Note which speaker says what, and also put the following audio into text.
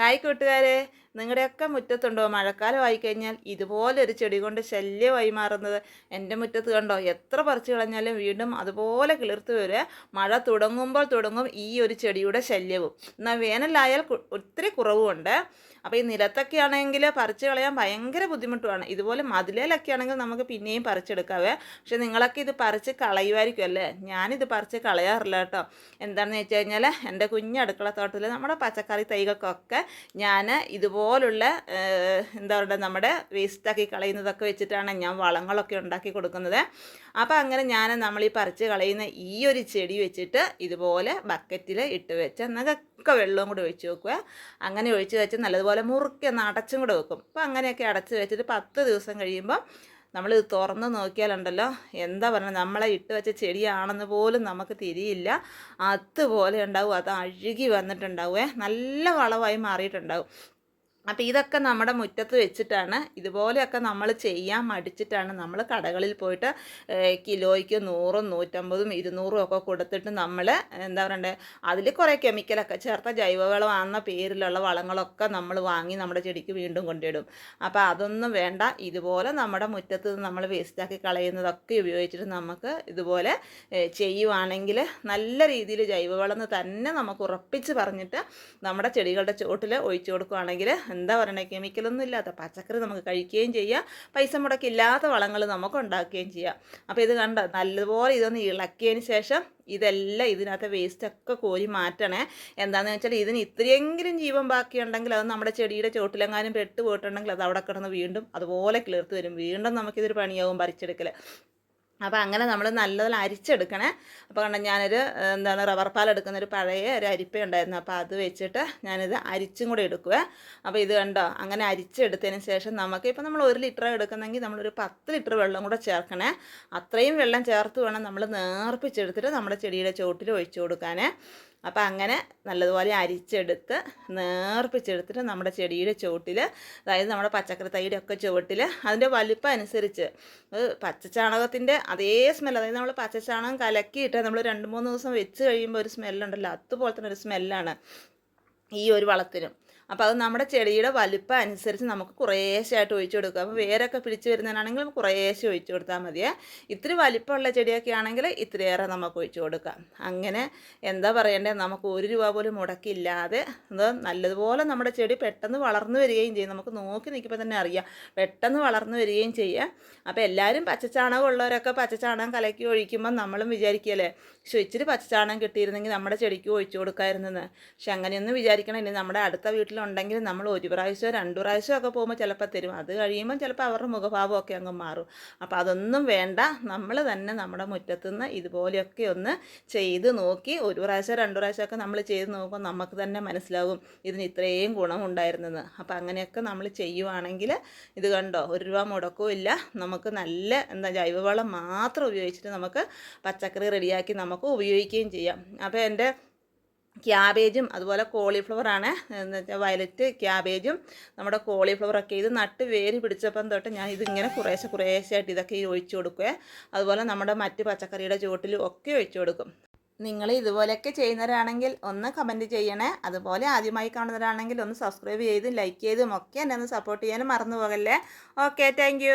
Speaker 1: Hi കൂട്ടുകാരെ. നിങ്ങളുടെയൊക്കെ മുറ്റത്തുണ്ടോ? മഴക്കാലം ആയിക്കഴിഞ്ഞാൽ ഇതുപോലൊരു ചെടി കൊണ്ട് ശല്യമായി മാറുന്നത്. എന്റെ മുറ്റത്ത് കണ്ടോ? എത്ര പറിച്ചു കളഞ്ഞാലും വീണ്ടും അതുപോലെ കിളിർത്ത് വരിക. മഴ തുടങ്ങുമ്പോൾ തുടങ്ങും ഈ ഒരു ചെടിയുടെ ശല്യവും. എന്നാൽ വേനലായാൽ ഒത്തിരി കുറവുമുണ്ട് അപ്പോൾ ഈ നിലത്തൊക്കെ ആണെങ്കിൽ പറിച്ചു കളയാൻ ഭയങ്കര ബുദ്ധിമുട്ടുമാണ്. ഇതുപോലെ മതിലേലൊക്കെ ആണെങ്കിൽ നമുക്ക് പിന്നെയും പറിച്ചെടുക്കാവേ. പക്ഷെ നിങ്ങളൊക്കെ ഇത് പറിച്ച് കളയുമായിരിക്കും അല്ലേ? ഞാനിത് പറിച്ച് കളയാറില്ല കേട്ടോ. എന്താണെന്ന് വെച്ച് കഴിഞ്ഞാൽ എന്റെ കുഞ്ഞ് അടുക്കള തോട്ടത്തിൽ നമ്മുടെ പച്ചക്കറി തൈകൾക്കൊക്കെ ഞാൻ ഇതുപോലുള്ള എന്താ പറയുക നമ്മുടെ വേസ്റ്റാക്കി കളയുന്നതൊക്കെ വെച്ചിട്ടാണ് ഞാൻ വളങ്ങളൊക്കെ ഉണ്ടാക്കി കൊടുക്കുന്നത്. അപ്പോൾ അങ്ങനെ ഞാൻ നമ്മൾ ഈ പറിച്ച് കളയുന്ന ഈ ഒരു ചെടി വെച്ചിട്ട് ഇതുപോലെ ബക്കറ്റിൽ ഇട്ട് വെച്ച് എന്നൊക്കെ വെള്ളവും കൂടി ഒഴിച്ച് വെക്കുക. അങ്ങനെ ഒഴിച്ച് വെച്ച് നല്ലതുപോലെ മുറുക്കി ഒന്ന് അടച്ചും കൂടെ വെക്കും. അപ്പോൾ അങ്ങനെയൊക്കെ അടച്ച് വെച്ചിട്ട് പത്ത് ദിവസം കഴിയുമ്പോൾ നമ്മൾ തുറന്ന് നോക്കിയാലുണ്ടല്ലോ എന്താ പറയുക നമ്മളെ ഇട്ട് വെച്ച ചെടിയാണെന്ന് പോലും നമുക്ക് തിരിയില്ല. അതുപോലെ ഉണ്ടാവും. അത് അഴുകി വന്നിട്ടുണ്ടാവുമേ നല്ല വളമായി മാറിയിട്ടുണ്ടാവും. അപ്പോൾ ഇതൊക്കെ നമ്മുടെ മുറ്റത്ത് വെച്ചിട്ടാണ് ഇതുപോലെയൊക്കെ നമ്മൾ ചെയ്യാൻ മടിച്ചിട്ടാണ് നമ്മൾ കടകളിൽ പോയിട്ട് കിലോയ്ക്ക് നൂറും നൂറ്റമ്പതും ഇരുന്നൂറും ഒക്കെ കൊടുത്തിട്ട് നമ്മൾ എന്താ പറയണ്ടേ അതിൽ കുറേ കെമിക്കലൊക്കെ ചേർത്ത ജൈവവളമാണെന്ന പേരിലുള്ള വളങ്ങളൊക്കെ നമ്മൾ വാങ്ങി നമ്മുടെ ചെടിക്ക് വീണ്ടും കൊണ്ടിടും അപ്പോൾ അതൊന്നും വേണ്ട ഇതുപോലെ നമ്മുടെ മുറ്റത്ത് നമ്മൾ വേസ്റ്റാക്കി കളയുന്നതൊക്കെ ഉപയോഗിച്ചിട്ട് നമുക്ക് ഇതുപോലെ ചെയ്യുവാണെങ്കിൽ നല്ല രീതിയിൽ ജൈവവളം തന്നെ നമുക്ക് ഉറപ്പിച്ച് പറഞ്ഞിട്ട് നമ്മുടെ ചെടികളുടെ ചോട്ടിൽ ഒഴിച്ചു കൊടുക്കുകയാണെങ്കിൽ എന്താ പറയണേ? കെമിക്കലൊന്നും ഇല്ലാത്ത പച്ചക്കറി നമുക്ക് കഴിക്കുകയും ചെയ്യാം. പൈസ മുടക്കില്ലാത്ത വളങ്ങൾ നമുക്ക് ഉണ്ടാക്കുകയും ചെയ്യാം. അപ്പോൾ ഇത് കണ്ട? നല്ലതുപോലെ ഇതൊന്ന് ഇളക്കിയതിന് ശേഷം ഇതെല്ലാം ഇതിനകത്ത് വേസ്റ്റൊക്കെ കോരി മാറ്റണേ. എന്താണെന്ന് വെച്ചാൽ ഇതിന് ഇത്രയെങ്കിലും ജീവൻ ബാക്കിയുണ്ടെങ്കിൽ അത് നമ്മുടെ ചെടിയുടെ ചോട്ടിലെങ്ങാനും പെട്ട് പോയിട്ടുണ്ടെങ്കിൽ അത് അവിടെ കിടന്ന് വീണ്ടും അതുപോലെ കിളിർത്ത് വരും. വീണ്ടും നമുക്കിതൊരു പണിയാവും പറിച്ചെടുക്കൽ അപ്പോൾ അങ്ങനെ നമ്മൾ നല്ലതിൽ അരിച്ചെടുക്കണേ. അപ്പോൾ കണ്ട ഞാനൊരു എന്താണ് റബ്ബർ പാൽ എടുക്കുന്ന ഒരു പഴയ ഒരു അരിപ്പ ഉണ്ടായിരുന്നു. അപ്പോൾ അത് വെച്ചിട്ട് ഞാനിത് അരിച്ചും കൂടെ എടുക്കുക അപ്പോൾ ഇത് കണ്ടോ അങ്ങനെ അരിച്ചെടുത്തതിന് ശേഷം നമുക്ക് ഇപ്പോൾ നമ്മൾ ഒരു ലിറ്റർ എടുക്കുന്നെങ്കിൽ നമ്മളൊരു പത്ത് ലിറ്റർ വെള്ളം കൂടെ ചേർക്കണേ. അത്രയും വെള്ളം ചേർത്ത് വേണം നമ്മൾ നേർപ്പിച്ചെടുത്തിട്ട് നമ്മുടെ ചെടിയുടെ ചുവട്ടിൽ ഒഴിച്ചു കൊടുക്കാനേ. അപ്പോൾ അങ്ങനെ നല്ലതുപോലെ അരിച്ചെടുത്ത് നേർപ്പിച്ചെടുത്തിട്ട് നമ്മുടെ ചെടിയുടെ ചുവട്ടിൽ അതായത് നമ്മുടെ പച്ചക്കറി തൈയുടെ ഒക്കെ ചുവട്ടിൽ അതിന്റെ വലിപ്പം അനുസരിച്ച് പച്ചച്ചാണകത്തിന്റെ അതേ സ്മെൽ അതായത് നമ്മൾ പച്ചച്ചാണകം കലക്കിയിട്ട് നമ്മൾ രണ്ട് മൂന്ന് ദിവസം വെച്ച് കഴിയുമ്പോൾ ഒരു സ്മെല്ലുണ്ടല്ലോ അതുപോലെ തന്നെ ഒരു സ്മെല്ലാണ് ഈ ഒരു വളത്തിനും. അപ്പോൾ അത് നമ്മുടെ ചെടിയുടെ വലുപ്പം അനുസരിച്ച് നമുക്ക് കുറേശ്ശായിട്ട് ഒഴിച്ചു കൊടുക്കാം അപ്പോൾ വേരൊക്കെ പിടിച്ച് വരുന്നതിനാണെങ്കിൽ കുറേശ്ശെ ഒഴിച്ചു കൊടുത്താൽ മതിയേ. ഇത്തിരി വലിപ്പമുള്ള ചെടിയൊക്കെ ആണെങ്കിൽ ഇത്രയേറെ നമുക്ക് ഒഴിച്ചു കൊടുക്കാം. അങ്ങനെ എന്താ പറയേണ്ടത് നമുക്ക് ഒരു രൂപ പോലും മുടക്കില്ലാതെ അത് നല്ലതുപോലെ നമ്മുടെ ചെടി പെട്ടെന്ന് വളർന്നു വരികയും ചെയ്യും. നമുക്ക് നോക്കി നിൽക്കുമ്പോൾ തന്നെ അറിയാം. പെട്ടെന്ന് വളർന്നു വരികയും ചെയ്യാം. അപ്പോൾ എല്ലാവരും പച്ചച്ചാണകം ഉള്ളവരൊക്കെ പച്ചച്ചാണകം കലക്കി ഒഴിക്കുമ്പോൾ നമ്മളും വിചാരിക്കുകയല്ലേ? പക്ഷെ ഇച്ചിരി പച്ചച്ചാണകം കിട്ടിയിരുന്നെങ്കിൽ നമ്മുടെ ചെടിക്ക് ഒഴിച്ചു കൊടുക്കാമായിരുന്നെന്ന് പക്ഷെ അങ്ങനെയൊന്നും വിചാരിക്കണം. ഇനി നമ്മുടെ അടുത്ത വീട്ടിൽ ഉണ്ടെങ്കിൽ നമ്മൾ ഒരു പ്രാവശ്യമോ രണ്ട് പ്രാവശ്യമോ ഒക്കെ പോകുമ്പോൾ ചിലപ്പോൾ തരും. അത് കഴിയുമ്പോൾ ചിലപ്പോൾ അവരുടെ മുഖഭാവമൊക്കെ അങ്ങ് മാറും. അപ്പോൾ അതൊന്നും വേണ്ട. നമ്മൾ തന്നെ നമ്മുടെ മുറ്റത്തുനിന്ന് ഇതുപോലെയൊക്കെ ഒന്ന് ചെയ്ത് നോക്കി ഒരു പ്രാവശ്യം രണ്ട് പ്രാവശ്യമൊക്കെ നമ്മൾ ചെയ്ത് നോക്കുമ്പോൾ നമുക്ക് തന്നെ മനസ്സിലാകും ഇതിന് ഇത്രയും ഗുണമുണ്ടായിരുന്നത് അപ്പോൾ അങ്ങനെയൊക്കെ നമ്മൾ ചെയ്യുവാണെങ്കിൽ ഇത് കണ്ടോ ഒരു രൂപ മുടക്കവും ഇല്ല. നമുക്ക് നല്ല എന്താ ജൈവവളം മാത്രം ഉപയോഗിച്ചിട്ട് നമുക്ക് പച്ചക്കറി റെഡിയാക്കി നമുക്ക് ഉപയോഗിക്കുകയും ചെയ്യാം. അപ്പോൾ എന്റെ ക്യാബേജും അതുപോലെ കോളിഫ്ലവറാണ് എന്ന് വെച്ചാൽ വയലറ്റ് ക്യാബേജും നമ്മുടെ കോളിഫ്ലവറൊക്കെ ഇത് നട്ട് വേര് പിടിച്ചപ്പം തൊട്ട് ഞാൻ ഇതിങ്ങനെ കുറേശ്ശെ കുറേശ്ശായിട്ട് ഇതൊക്കെ ഒഴിച്ചു കൊടുക്കുക അതുപോലെ നമ്മുടെ മറ്റ് പച്ചക്കറിയുടെ ചുവട്ടിലും ഒക്കെ ഒഴിച്ചു കൊടുക്കും. നിങ്ങൾ ഇതുപോലെയൊക്കെ ചെയ്യുന്നവരാണെങ്കിൽ ഒന്ന് കമന്റ് ചെയ്യണേ. അതുപോലെ ആദ്യമായി കാണുന്നവരാണെങ്കിൽ ഒന്ന് സബ്സ്ക്രൈബ് ചെയ്തും ലൈക്ക് ചെയ്തും ഒക്കെ എന്നെ ഒന്ന് സപ്പോർട്ട് ചെയ്യാനും മറന്നു പോകല്ലേ. Okay thank